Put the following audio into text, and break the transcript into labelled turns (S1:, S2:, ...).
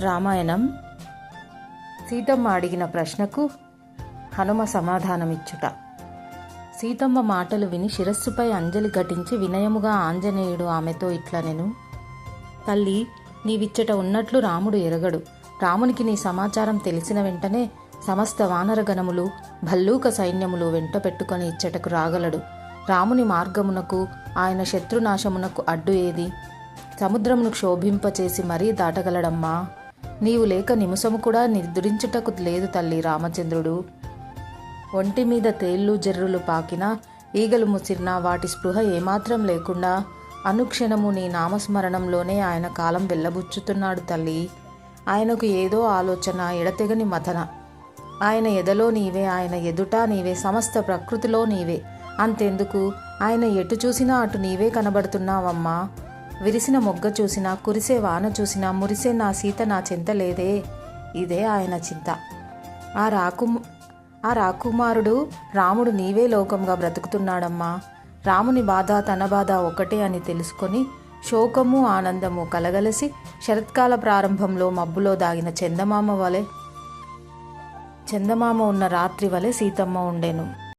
S1: రామాయణం. సీతమ్మ అడిగిన ప్రశ్నకు హనుమ సమాధానమిచ్చుట. సీతమ్మ మాటలు విని శిరస్సుపై అంజలి ఘటించి వినయముగా ఆంజనేయుడు ఆమెతో ఇట్లా నేను తల్లి నీవిచ్చట ఉన్నట్లు రాముడు ఎరగడు. రామునికి నీ సమాచారం తెలిసిన వెంటనే సమస్త వానరగణములు భల్లూక సైన్యములు వెంట పెట్టుకొని ఇచ్చటకు రాగలడు. రాముని మార్గమునకు ఆయన శత్రునాశమునకు అడ్డు ఏది? సముద్రమును క్షోభింపచేసి మరీ దాటగలడమ్మా. నీవు లేక నిమిషము కూడా నిద్రించుటకు లేదు తల్లి రామచంద్రుడు. ఒంటి మీద తేళ్ళు జర్రులు పాకినా ఈగలు ముసిరినా వాటి స్పృహ ఏమాత్రం లేకుండా అనుక్షణము నీ నామస్మరణంలోనే ఆయన కాలం వెళ్ళబుచ్చుతున్నాడు తల్లి. ఆయనకు ఏదో ఆలోచన ఎడతెగని మథన. ఆయన ఎదలో నీవే ఆయన ఎదుట నీవే సమస్త ప్రకృతిలో నీవే. అంతెందుకు? ఆయన ఎటు చూసినా అటు నీవే కనబడుతున్నావమ్మా. విరిసిన మొగ్గ చూసినా కురిసే వాన చూసినా మురిసే నా సీత నా చింత లేదే. ఇదే ఆయన చింత. ఆ రాకు ఆ రాకుమారుడు రాముడు నీవే లోకంగా బ్రతుకుతున్నాడమ్మా. రాముని బాధ తన బాధ ఒకటే అని తెలుసుకొని శోకము ఆనందము కలగలసి శరత్కాల ప్రారంభంలో మబ్బులో దాగిన చందమామ వలె చందమామ ఉన్న రాత్రి వలె సీతమ్మ ఉండెను.